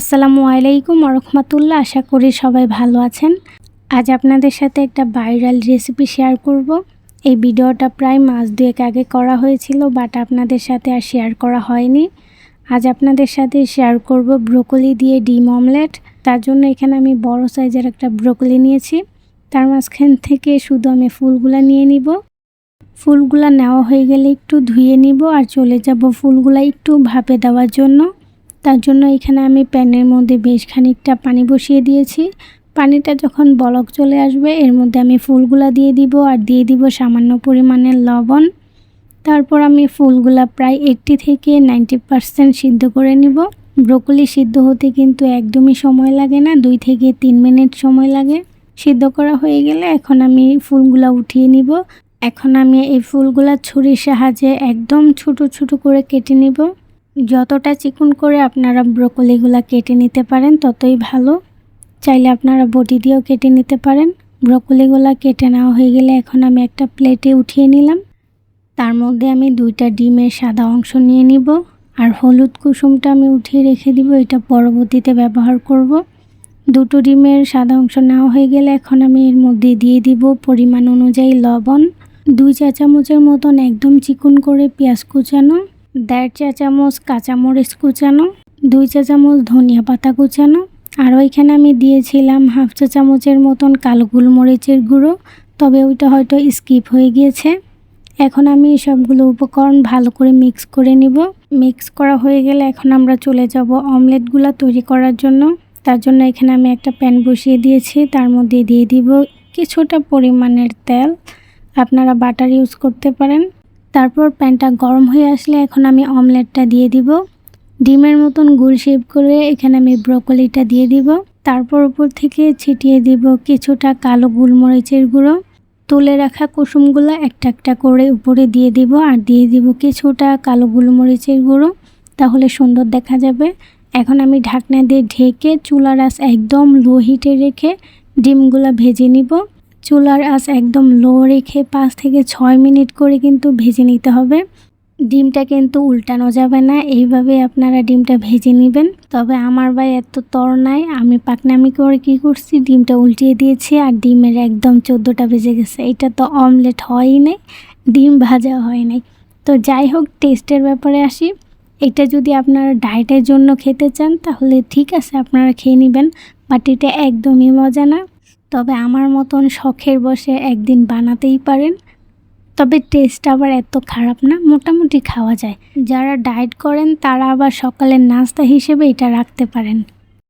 আসসালামু আলাইকুম রহমতুল্লাহ। আশা করি সবাই ভালো আছেন। আজ আপনাদের সাথে একটা ভাইরাল রেসিপি শেয়ার করব। এই ভিডিওটা প্রায় মাস দুয়েক আগে করা হয়েছিল, বাট আপনাদের সাথে আর শেয়ার করা হয়নি। আজ আপনাদের সাথে শেয়ার করব ব্রোকলি দিয়ে ডিম অমলেট। তার জন্য এখানে আমি বড় সাইজের একটা ব্রোকলি নিয়েছি। তার মাঝখান থেকে শুধু আমি ফুলগুলা নিয়ে নিব। ফুলগুলা নেওয়া হয়ে গেলে একটু ধুয়ে নিব আর চলে যাব ফুলগুলা একটু ভাপে দেওয়ার জন্য। তার জন্য এখানে আমি প্যানের মধ্যে বেশ খানিকটা পানি বসিয়ে দিয়েছি। পানিটা যখন বলক চলে আসবে, এর মধ্যে আমি ফুলগুলা দিয়ে দিব আর দিয়ে দিব সামান্য পরিমাণের লবণ। তারপর আমি ফুলগুলা প্রায় এইটটি থেকে নাইনটি পারসেন্ট সিদ্ধ করে নিব। ব্রোকলি সিদ্ধ হতে কিন্তু একদমই সময় লাগে না, দুই থেকে তিন মিনিট সময় লাগে। সিদ্ধ করা হয়ে গেলে এখন আমি ফুলগুলা উঠিয়ে নিব। এখন আমি এই ফুলগুলা ছুরির সাহায্যে একদম ছোট ছোট করে কেটে নিব। যতটা চিকন করে আপনারা ব্রোকলিগুলা কেটে নিতে পারেন, ততই ভালো। চাইলে আপনারা বটি দিয়েও কেটে নিতে পারেন। ব্রোকলিগুলা কেটে নেওয়া হয়ে গেলে এখন আমি একটা প্লেটে উঠিয়ে নিলাম। তার মধ্যে আমি দুইটা ডিমের সাদা অংশ নিয়ে নিব আর হলুদ কুসুমটা আমি উঠিয়ে রেখে দিব, এটা পরবর্তীতে ব্যবহার করব। দুটো ডিমের সাদা অংশ নেওয়া হয়ে গেলে এখন আমি এর মধ্যে দিয়ে দিব পরিমাণ অনুযায়ী লবণ। দুই চা চামচের মতন একদম চিকন করে পেঁয়াজ কুচানো। দেড় চা চামচ কাঁচামরিচ কুচানো, দুই চা চামচ ধনিয়া পাতা কুচানো, আর ওইখানে আমি দিয়েছিলাম হাফ চা চামচের মতন কালো গোলমরিচের গুঁড়ো, তবে ওইটা হয়তো স্কিপ হয়ে গিয়েছে। এখন আমি সবগুলো উপকরণ ভালো করে মিক্স করে নিব। মিক্স করা হয়ে গেলে এখন আমরা চলে যাব অমলেটগুলো তৈরি করার জন্য। তার জন্য এখানে আমি একটা প্যান বসিয়ে দিয়েছি, তার মধ্যে দিয়ে দিব কিছুটা পরিমাণের তেল। আপনারা বাটার ইউজ করতে পারেন। তারপর প্যানটা গরম হয়ে আসলে এখন আমি অমলেটটা দিয়ে দিব। ডিমের মতন গুল শেপ করে এখানে আমি ব্রকলিটা দিয়ে দিব। তারপর উপর থেকে ছিটিয়ে দিব কিছুটা কালো গোলমরিচের গুঁড়ো। তুলে রাখা কুসুমগুলো একটা একটা করে উপরে দিয়ে দিব আর দিয়ে দিব কিছুটা কালো গোলমরিচের গুঁড়ো। তাহলে সুন্দর দেখা যাবে। এখন আমি ঢাকনা দিয়ে ঢেকে চুলার আঁচ একদম লো হিটে রেখে ডিমগুলো ভেজে নিব। চুলার আঁচ একদম লো রেখে পাঁচ থেকে ছয় মিনিট করে কিন্তু ভেজে নিতে হবে। ডিমটা কিন্তু উল্টানো যাবে না, এইভাবে আপনারা ডিমটা ভেজে নেবেন। তবে আমার ভাই এত তর নাই আমি পাকনামি করে কি করছি? ডিমটা উল্টিয়ে দিয়েছি আর ডিমের একদম চোদ্দোটা বেজে গেছে। এটা তো অমলেট হয়ই নাই, ডিম ভাজা হয় নাই। তো যাই হোক, টেস্টের ব্যাপারে আসি। এটা যদি আপনারা ডায়েটের জন্য খেতে চান, তাহলে ঠিক আছে, আপনারা খেয়ে নেবেন। বাট এটা একদমই মজা না। তবে আমার মতন শখের বসে একদিন বানাতেই পারেন। তবে টেস্ট আবার এত খারাপ না, মোটামুটি খাওয়া যায়। যারা ডায়েট করেন তারা আবার সকালের নাস্তা হিসেবে এটা রাখতে পারেন।